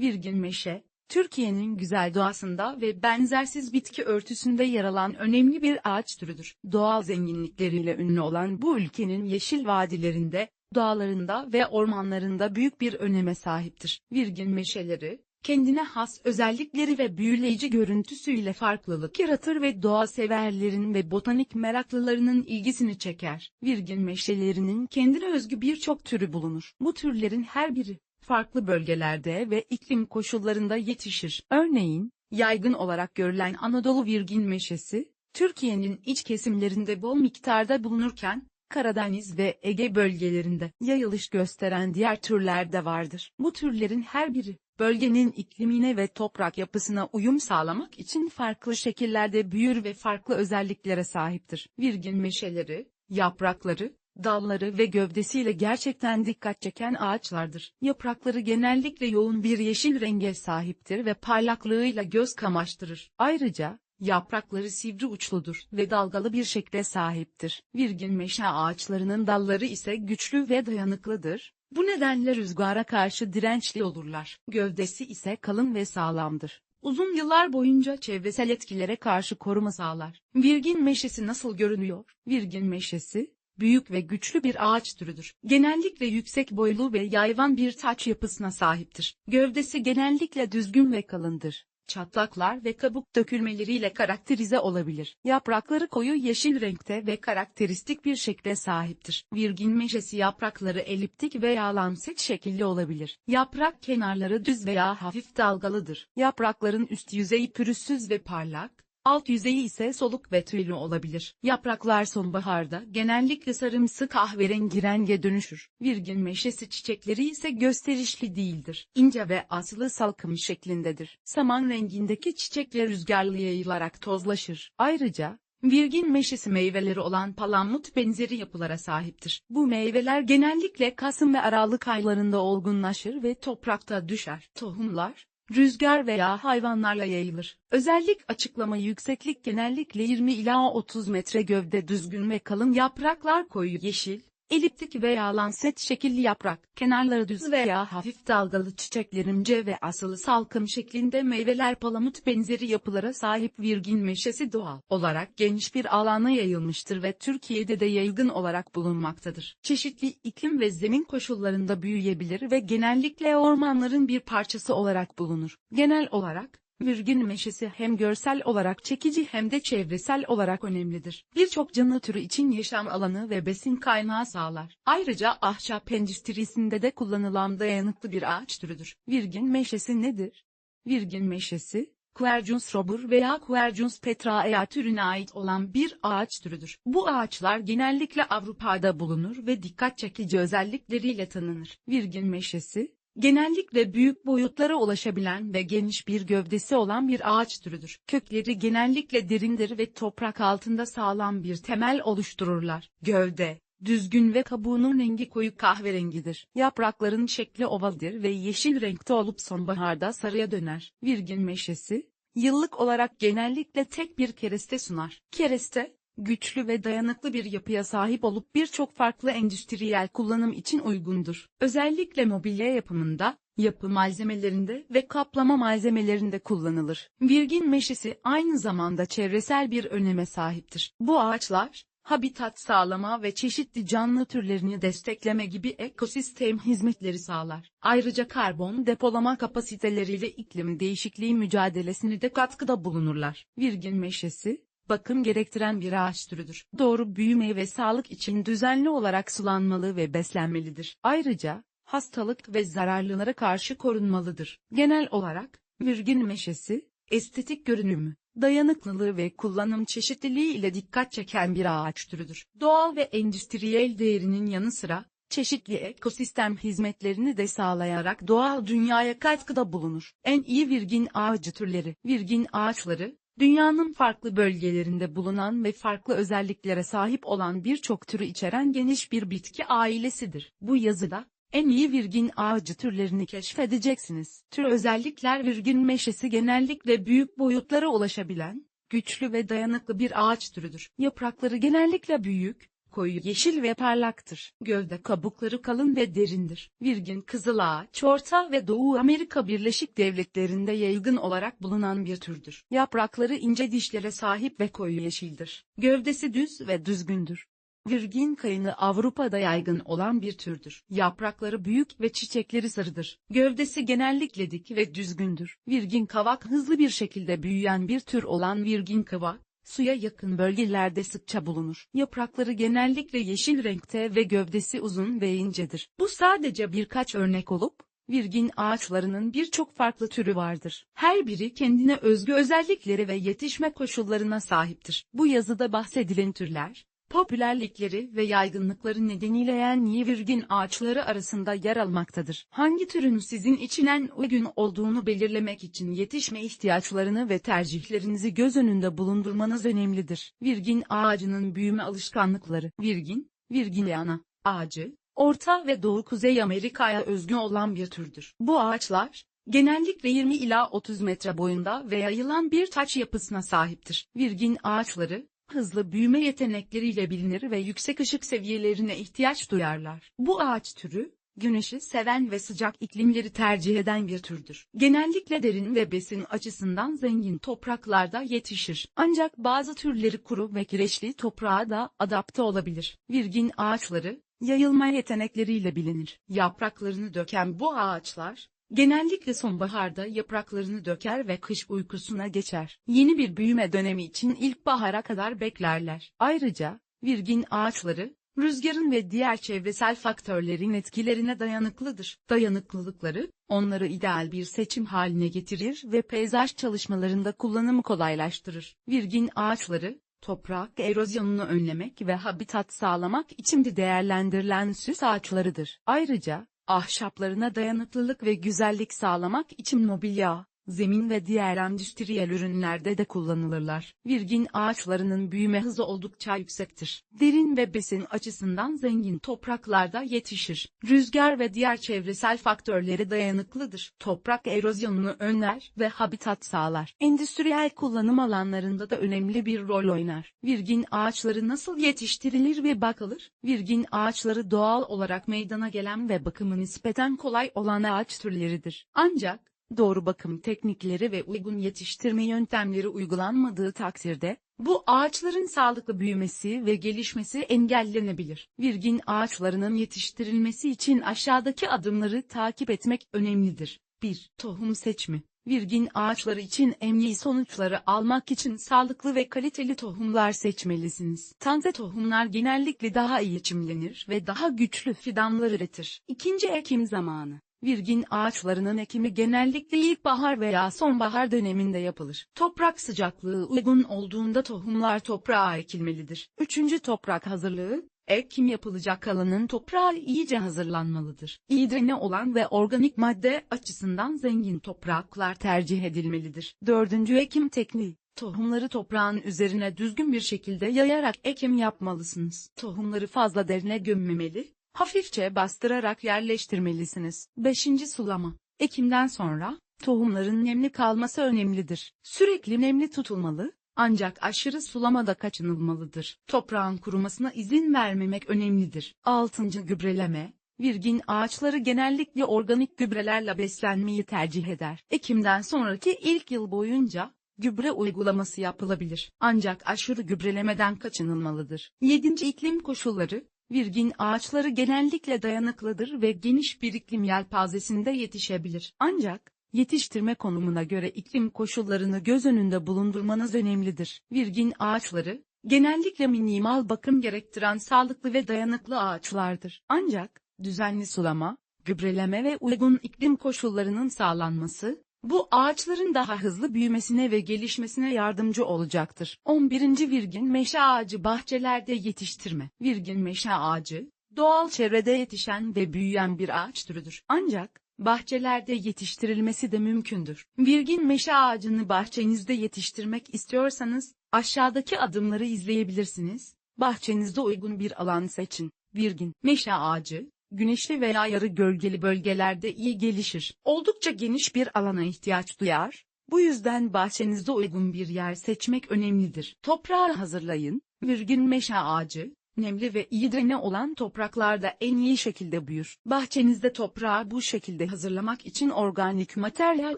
Virgin meşe, Türkiye'nin güzel doğasında ve benzersiz bitki örtüsünde yer alan önemli bir ağaç türüdür. Doğal zenginlikleriyle ünlü olan bu ülkenin yeşil vadilerinde, dağlarında ve ormanlarında büyük bir öneme sahiptir. Virgin meşeleri, kendine has özellikleri ve büyüleyici görüntüsüyle farklılık yaratır ve doğa severlerin ve botanik meraklılarının ilgisini çeker. Virgin meşelerinin kendine özgü birçok türü bulunur. Bu türlerin her biri, farklı bölgelerde ve iklim koşullarında yetişir. Örneğin, yaygın olarak görülen Anadolu virgin meşesi, Türkiye'nin iç kesimlerinde bol miktarda bulunurken, Karadeniz ve Ege bölgelerinde yayılış gösteren diğer türler de vardır. Bu türlerin her biri, bölgenin iklimine ve toprak yapısına uyum sağlamak için farklı şekillerde büyür ve farklı özelliklere sahiptir. Virgin meşeleri, yaprakları, dalları ve gövdesiyle gerçekten dikkat çeken ağaçlardır. Yaprakları genellikle yoğun bir yeşil renge sahiptir ve parlaklığıyla göz kamaştırır. Ayrıca, yaprakları sivri uçludur ve dalgalı bir şekle sahiptir. Virgin meşe ağaçlarının dalları ise güçlü ve dayanıklıdır. Bu nedenle rüzgara karşı dirençli olurlar. Gövdesi ise kalın ve sağlamdır. Uzun yıllar boyunca çevresel etkilere karşı koruma sağlar. Virgin meşesi nasıl görünüyor? Virgin meşesi, büyük ve güçlü bir ağaç türüdür. Genellikle yüksek boylu ve yayvan bir taç yapısına sahiptir. Gövdesi genellikle düzgün ve kalındır. Çatlaklar ve kabuk dökülmeleriyle karakterize olabilir. Yaprakları koyu yeşil renkte ve karakteristik bir şekle sahiptir. Virgin meşesi yaprakları eliptik veya lamset şekilli olabilir. Yaprak kenarları düz veya hafif dalgalıdır. Yaprakların üst yüzeyi pürüzsüz ve parlak, Alt yüzeyi ise soluk ve tüylü olabilir. Yapraklar sonbaharda genellikle sarımsı kahverengi renge dönüşür. Virgin meşesi çiçekleri ise gösterişli değildir. İnce ve asılı salkım şeklindedir. Saman rengindeki çiçekler rüzgarlı yayılarak tozlaşır. Ayrıca, Virgin meşesi meyveleri olan palamut benzeri yapılara sahiptir. Bu meyveler genellikle Kasım ve Aralık aylarında olgunlaşır ve toprakta düşer. Tohumlar, rüzgar veya hayvanlarla yayılır. Özellik açıklama yükseklik genellikle 20 ila 30 metre gövde düzgün ve kalın yapraklar koyu yeşil, eliptik veya lanset şekilli yaprak, kenarları düz veya hafif dalgalı çiçeklerimce ve asılı salkım şeklinde meyveler palamut benzeri yapılara sahip virgin meşesi doğal olarak geniş bir alana yayılmıştır ve Türkiye'de de yaygın olarak bulunmaktadır. Çeşitli iklim ve zemin koşullarında büyüyebilir ve genellikle ormanların bir parçası olarak bulunur. Genel olarak, Virgin meşesi hem görsel olarak çekici hem de çevresel olarak önemlidir. Birçok canlı türü için yaşam alanı ve besin kaynağı sağlar. Ayrıca ahşap endüstrisinde de kullanılan dayanıklı bir ağaç türüdür. Virgin meşesi nedir? Virgin meşesi, Quercus robur veya Quercus petraea türüne ait olan bir ağaç türüdür. Bu ağaçlar genellikle Avrupa'da bulunur ve dikkat çekici özellikleriyle tanınır. Virgin meşesi, Genellikle büyük boyutlara ulaşabilen ve geniş bir gövdesi olan bir ağaç türüdür. Kökleri genellikle derindir ve toprak altında sağlam bir temel oluştururlar. Gövde, düzgün ve kabuğunun rengi koyu kahverengidir. Yaprakların şekli ovaldir ve yeşil renkte olup sonbaharda sarıya döner. Virgin meşesi, yıllık olarak genellikle tek bir kereste sunar. Kereste, güçlü ve dayanıklı bir yapıya sahip olup birçok farklı endüstriyel kullanım için uygundur. Özellikle mobilya yapımında, yapı malzemelerinde ve kaplama malzemelerinde kullanılır. Virgin meşesi aynı zamanda çevresel bir öneme sahiptir. Bu ağaçlar, habitat sağlama ve çeşitli canlı türlerini destekleme gibi ekosistem hizmetleri sağlar. Ayrıca karbon depolama kapasiteleriyle iklim değişikliği mücadelesini de katkıda bulunurlar. Virgin meşesi, bakım gerektiren bir ağaç türüdür. Doğru büyüme ve sağlık için düzenli olarak sulanmalı ve beslenmelidir. Ayrıca, hastalık ve zararlılara karşı korunmalıdır. Genel olarak, virgin meşesi, estetik görünümü, dayanıklılığı ve kullanım çeşitliliği ile dikkat çeken bir ağaç türüdür. Doğal ve endüstriyel değerinin yanı sıra, çeşitli ekosistem hizmetlerini de sağlayarak doğal dünyaya katkıda bulunur. En iyi virgin ağacı türleri, virgin ağaçları, Dünyanın farklı bölgelerinde bulunan ve farklı özelliklere sahip olan birçok türü içeren geniş bir bitki ailesidir. Bu yazıda, en iyi virgin ağacı türlerini keşfedeceksiniz. Tür özellikler virgin meşesi genellikle büyük boyutlara ulaşabilen, güçlü ve dayanıklı bir ağaç türüdür. Yaprakları genellikle büyük, Koyu yeşil ve parlaktır. Gövde kabukları kalın ve derindir. Virgin kızıl ağaç, Orta ve Doğu Amerika Birleşik Devletleri'nde yaygın olarak bulunan bir türdür. Yaprakları ince dişlere sahip ve koyu yeşildir. Gövdesi düz ve düzgündür. Virgin kayını Avrupa'da yaygın olan bir türdür. Yaprakları büyük ve çiçekleri sarıdır. Gövdesi genellikle dik ve düzgündür. Virgin kavak hızlı bir şekilde büyüyen bir tür olan virgin kavak, suya yakın bölgelerde sıkça bulunur. Yaprakları genellikle yeşil renkte ve gövdesi uzun ve incedir. Bu sadece birkaç örnek olup, virgin ağaçlarının birçok farklı türü vardır. Her biri kendine özgü özellikleri ve yetişme koşullarına sahiptir. Bu yazıda bahsedilen türler, popülerlikleri ve yaygınlıkları nedeniyle en iyi virgin ağaçları arasında yer almaktadır. Hangi türün sizin için en uygun olduğunu belirlemek için yetişme ihtiyaçlarını ve tercihlerinizi göz önünde bulundurmanız önemlidir. Virgin ağacının büyüme alışkanlıkları Virgin, Virginiana ağacı, Orta ve Doğu Kuzey Amerika'ya özgü olan bir türdür. Bu ağaçlar, genellikle 20 ila 30 metre boyunda ve yayılan bir taç yapısına sahiptir. Virgin ağaçları, hızlı büyüme yetenekleriyle bilinir ve yüksek ışık seviyelerine ihtiyaç duyarlar. Bu ağaç türü, güneşi seven ve sıcak iklimleri tercih eden bir türdür. Genellikle derin ve besin açısından zengin topraklarda yetişir. Ancak bazı türleri kuru ve kireçli toprağa da adapte olabilir. Virgin ağaçları, yayılma yetenekleriyle bilinir. Yapraklarını döken bu ağaçlar, Genellikle sonbaharda yapraklarını döker ve kış uykusuna geçer. Yeni bir büyüme dönemi için ilkbahara kadar beklerler. Ayrıca, virgin ağaçları, rüzgarın ve diğer çevresel faktörlerin etkilerine dayanıklıdır. Dayanıklılıkları, onları ideal bir seçim haline getirir ve peyzaj çalışmalarında kullanımı kolaylaştırır. Virgin ağaçları, toprak erozyonunu önlemek ve habitat sağlamak için de değerlendirilen süs ağaçlarıdır. Ayrıca, ahşaplarına dayanıklılık ve güzellik sağlamak için mobilya, zemin ve diğer endüstriyel ürünlerde de kullanılırlar. Virgin ağaçlarının büyüme hızı oldukça yüksektir. Derin ve besin açısından zengin topraklarda yetişir. Rüzgar ve diğer çevresel faktörlere dayanıklıdır. Toprak erozyonunu önler ve habitat sağlar. Endüstriyel kullanım alanlarında da önemli bir rol oynar. Virgin ağaçları nasıl yetiştirilir ve bakılır? Virgin ağaçları doğal olarak meydana gelen ve bakımı nispeten kolay olan ağaç türleridir. Ancak, doğru bakım teknikleri ve uygun yetiştirme yöntemleri uygulanmadığı takdirde, bu ağaçların sağlıklı büyümesi ve gelişmesi engellenebilir. Virgin ağaçlarının yetiştirilmesi için aşağıdaki adımları takip etmek önemlidir. 1. Tohum seçimi. Virgin ağaçları için en iyi sonuçları almak için sağlıklı ve kaliteli tohumlar seçmelisiniz. Taze tohumlar genellikle daha iyi çimlenir ve daha güçlü fidanlar üretir. İkinci ekim zamanı. Virgin ağaçlarının ekimi genellikle ilkbahar veya sonbahar döneminde yapılır. Toprak sıcaklığı uygun olduğunda tohumlar toprağa ekilmelidir. Üçüncü toprak hazırlığı, ekim yapılacak alanın toprağı iyice hazırlanmalıdır. İyi olan ve organik madde açısından zengin topraklar tercih edilmelidir. Dördüncü ekim tekniği. Tohumları toprağın üzerine düzgün bir şekilde yayarak ekim yapmalısınız. Tohumları fazla derine gömmemeli, Hafifçe bastırarak yerleştirmelisiniz. 5. Sulama. Ekimden sonra, tohumların nemli kalması önemlidir. Sürekli nemli tutulmalı, ancak aşırı sulamada kaçınılmalıdır. Toprağın kurumasına izin vermemek önemlidir. 6. Gübreleme. Virgin ağaçları genellikle organik gübrelerle beslenmeyi tercih eder. Ekimden sonraki ilk yıl boyunca, gübre uygulaması yapılabilir. Ancak aşırı gübrelemeden kaçınılmalıdır. 7. iklim koşulları, Virgin ağaçları genellikle dayanıklıdır ve geniş bir iklim yelpazesinde yetişebilir. Ancak, yetiştirme konumuna göre iklim koşullarını göz önünde bulundurmanız önemlidir. Virgin ağaçları, genellikle minimal bakım gerektiren sağlıklı ve dayanıklı ağaçlardır. Ancak, düzenli sulama, gübreleme ve uygun iklim koşullarının sağlanması, bu ağaçların daha hızlı büyümesine ve gelişmesine yardımcı olacaktır. 11. Virgin meşe ağacı bahçelerde yetiştirme. Virgin meşe ağacı, doğal çevrede yetişen ve büyüyen bir ağaç türüdür. Ancak, bahçelerde yetiştirilmesi de mümkündür. Virgin meşe ağacını bahçenizde yetiştirmek istiyorsanız, aşağıdaki adımları izleyebilirsiniz. Bahçenizde uygun bir alan seçin. Virgin meşe ağacı, güneşli veya yarı gölgeli bölgelerde iyi gelişir. Oldukça geniş bir alana ihtiyaç duyar. Bu yüzden bahçenizde uygun bir yer seçmek önemlidir. Toprağı hazırlayın. Virgin meşe ağacı, nemli ve iyi drene olan topraklarda en iyi şekilde büyür. Bahçenizde toprağı bu şekilde hazırlamak için organik materyal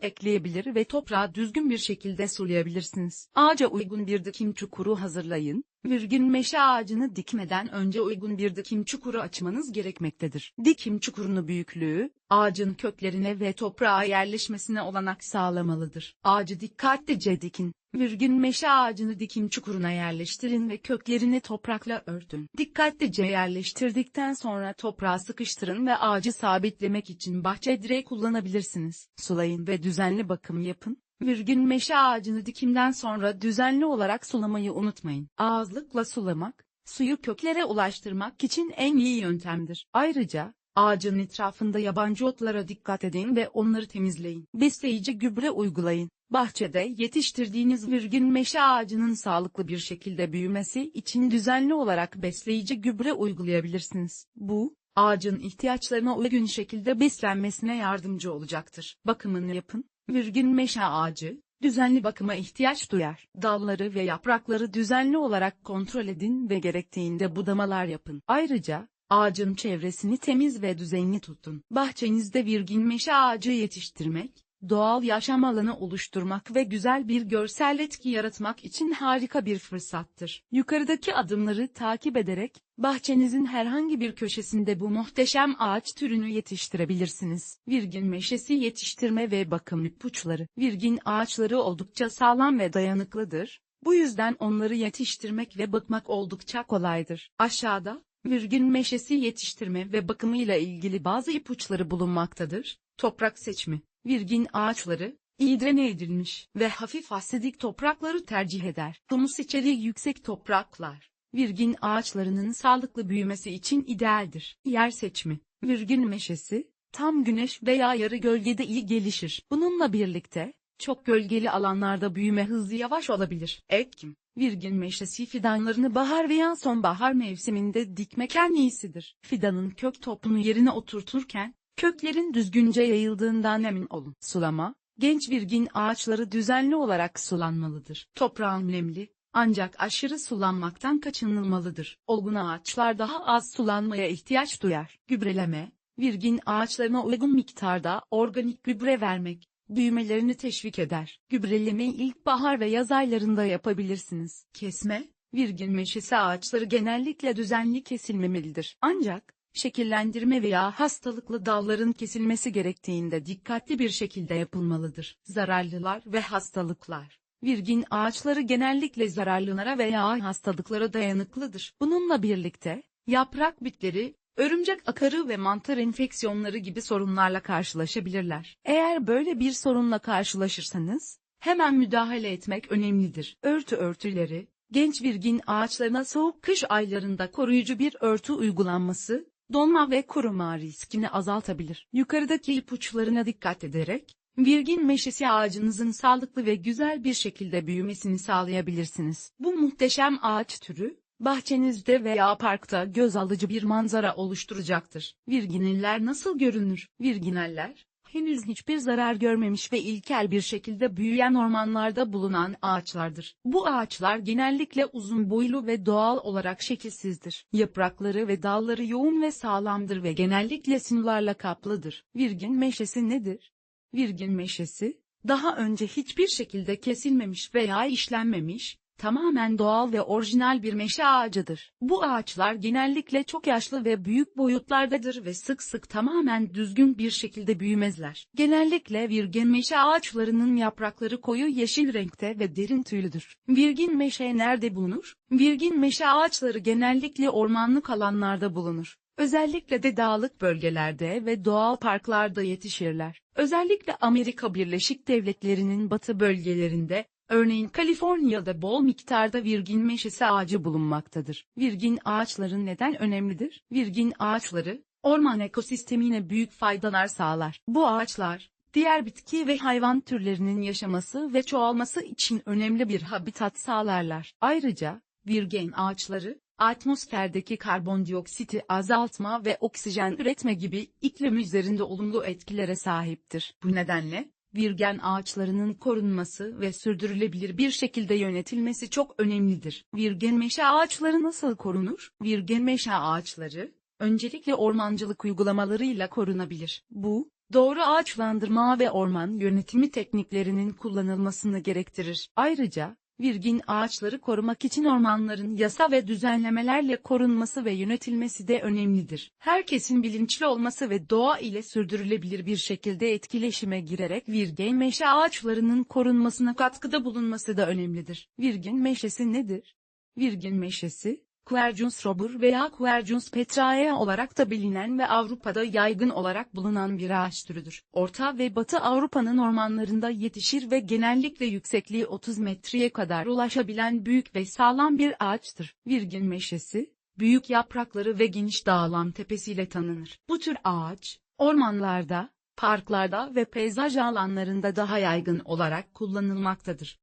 ekleyebilir ve toprağı düzgün bir şekilde sulayabilirsiniz. Ağaca uygun bir dikim çukuru hazırlayın. Virgin meşe ağacını dikmeden önce uygun bir dikim çukuru açmanız gerekmektedir. Dikim çukurunu büyüklüğü, ağacın köklerine ve toprağa yerleşmesine olanak sağlamalıdır. Ağacı dikkatlice dikin. Virgin meşe ağacını dikim çukuruna yerleştirin ve köklerini toprakla örtün. Dikkatlice yerleştirdikten sonra toprağa sıkıştırın ve ağacı sabitlemek için bahçe direği kullanabilirsiniz. Sulayın ve düzenli bakım yapın. Virgin meşe ağacını dikimden sonra düzenli olarak sulamayı unutmayın. Ağızlıkla sulamak, suyu köklere ulaştırmak için en iyi yöntemdir. Ayrıca, ağacın etrafında yabancı otlara dikkat edin ve onları temizleyin. Besleyici gübre uygulayın. Bahçede yetiştirdiğiniz virgin meşe ağacının sağlıklı bir şekilde büyümesi için düzenli olarak besleyici gübre uygulayabilirsiniz. Bu, ağacın ihtiyaçlarına uygun şekilde beslenmesine yardımcı olacaktır. Bakımını yapın. Virgin meşe ağacı, düzenli bakıma ihtiyaç duyar. Dalları ve yaprakları düzenli olarak kontrol edin ve gerektiğinde budamalar yapın. Ayrıca, ağacın çevresini temiz ve düzenli tutun. Bahçenizde virgin meşe ağacı yetiştirmek, doğal yaşam alanı oluşturmak ve güzel bir görsel etki yaratmak için harika bir fırsattır. Yukarıdaki adımları takip ederek, bahçenizin herhangi bir köşesinde bu muhteşem ağaç türünü yetiştirebilirsiniz. Virgin meşesi yetiştirme ve bakım ipuçları. Virgin ağaçları oldukça sağlam ve dayanıklıdır. Bu yüzden onları yetiştirmek ve bakmak oldukça kolaydır. Aşağıda, virgin meşesi yetiştirme ve bakımıyla ilgili bazı ipuçları bulunmaktadır. Toprak seçimi Virgin ağaçları, iyi drene edilmiş ve hafif asidik toprakları tercih eder. Humus içeriği yüksek topraklar, virgin ağaçlarının sağlıklı büyümesi için idealdir. Yer seçimi, virgin meşesi, tam güneş veya yarı gölgede iyi gelişir. Bununla birlikte, çok gölgeli alanlarda büyüme hızı yavaş olabilir. Ekim, virgin meşesi fidanlarını bahar veya sonbahar mevsiminde dikmek en iyisidir. Fidanın kök topunu yerine oturturken, Köklerin düzgünce yayıldığından emin olun. Sulama, genç virgin ağaçları düzenli olarak sulanmalıdır. Toprağın nemli, ancak aşırı sulanmaktan kaçınılmalıdır. Olgun ağaçlar daha az sulanmaya ihtiyaç duyar. Gübreleme, virgin ağaçlarına uygun miktarda organik gübre vermek, büyümelerini teşvik eder. Gübrelemeyi ilkbahar ve yaz aylarında yapabilirsiniz. Kesme, virgin meşesi ağaçları genellikle düzenli kesilmemelidir. Ancak, şekillendirme veya hastalıklı dalların kesilmesi gerektiğinde dikkatli bir şekilde yapılmalıdır. Zararlılar ve hastalıklar Virgin ağaçları genellikle zararlılara veya hastalıklara dayanıklıdır. Bununla birlikte, yaprak bitleri, örümcek akarı ve mantar enfeksiyonları gibi sorunlarla karşılaşabilirler. Eğer böyle bir sorunla karşılaşırsanız, hemen müdahale etmek önemlidir. Örtü örtüleri, genç virgin ağaçlarına soğuk kış aylarında koruyucu bir örtü uygulanması, donma ve kuruma riskini azaltabilir. Yukarıdaki ipuçlarına dikkat ederek, virgin meşesi ağacınızın sağlıklı ve güzel bir şekilde büyümesini sağlayabilirsiniz. Bu muhteşem ağaç türü, bahçenizde veya parkta göz alıcı bir manzara oluşturacaktır. Virgineller nasıl görünür? Virgineller, henüz hiçbir zarar görmemiş ve ilkel bir şekilde büyüyen ormanlarda bulunan ağaçlardır. Bu ağaçlar genellikle uzun boylu ve doğal olarak şekilsizdir. Yaprakları ve dalları yoğun ve sağlamdır ve genellikle sinularla kaplıdır. Virgin meşesi nedir? Virgin meşesi, daha önce hiçbir şekilde kesilmemiş veya işlenmemiş, tamamen doğal ve orijinal bir meşe ağacıdır. Bu ağaçlar genellikle çok yaşlı ve büyük boyutlardadır ve sık sık tamamen düzgün bir şekilde büyümezler. Genellikle virgin meşe ağaçlarının yaprakları koyu yeşil renkte ve derin tüylüdür. Virgin meşe nerede bulunur? Virgin meşe ağaçları genellikle ormanlık alanlarda bulunur. Özellikle de dağlık bölgelerde ve doğal parklarda yetişirler. Özellikle Amerika Birleşik Devletleri'nin batı bölgelerinde, Örneğin Kaliforniya'da bol miktarda virgin meşesi ağacı bulunmaktadır. Virgin ağaçların neden önemlidir? Virgin ağaçları, orman ekosistemine büyük faydalar sağlar. Bu ağaçlar, diğer bitki ve hayvan türlerinin yaşaması ve çoğalması için önemli bir habitat sağlarlar. Ayrıca, virgin ağaçları, atmosferdeki karbondioksiti azaltma ve oksijen üretme gibi iklim üzerinde olumlu etkilere sahiptir. Bu nedenle, virgen ağaçlarının korunması ve sürdürülebilir bir şekilde yönetilmesi çok önemlidir. Virgen meşe ağaçları nasıl korunur? Virgen meşe ağaçları, öncelikle ormancılık uygulamalarıyla korunabilir. Bu, doğru ağaçlandırma ve orman yönetimi tekniklerinin kullanılmasını gerektirir. Ayrıca, virgin ağaçları korumak için ormanların yasa ve düzenlemelerle korunması ve yönetilmesi de önemlidir. Herkesin bilinçli olması ve doğa ile sürdürülebilir bir şekilde etkileşime girerek virgin meşe ağaçlarının korunmasına katkıda bulunması da önemlidir. Virgin meşesi nedir? Virgin meşesi, Quercus robur veya Quercus petraea olarak da bilinen ve Avrupa'da yaygın olarak bulunan bir ağaç türüdür. Orta ve Batı Avrupa'nın ormanlarında yetişir ve genellikle yüksekliği 30 metreye kadar ulaşabilen büyük ve sağlam bir ağaçtır. Virgin meşesi, büyük yaprakları ve geniş dağılan tepesiyle tanınır. Bu tür ağaç, ormanlarda, parklarda ve peyzaj alanlarında daha yaygın olarak kullanılmaktadır.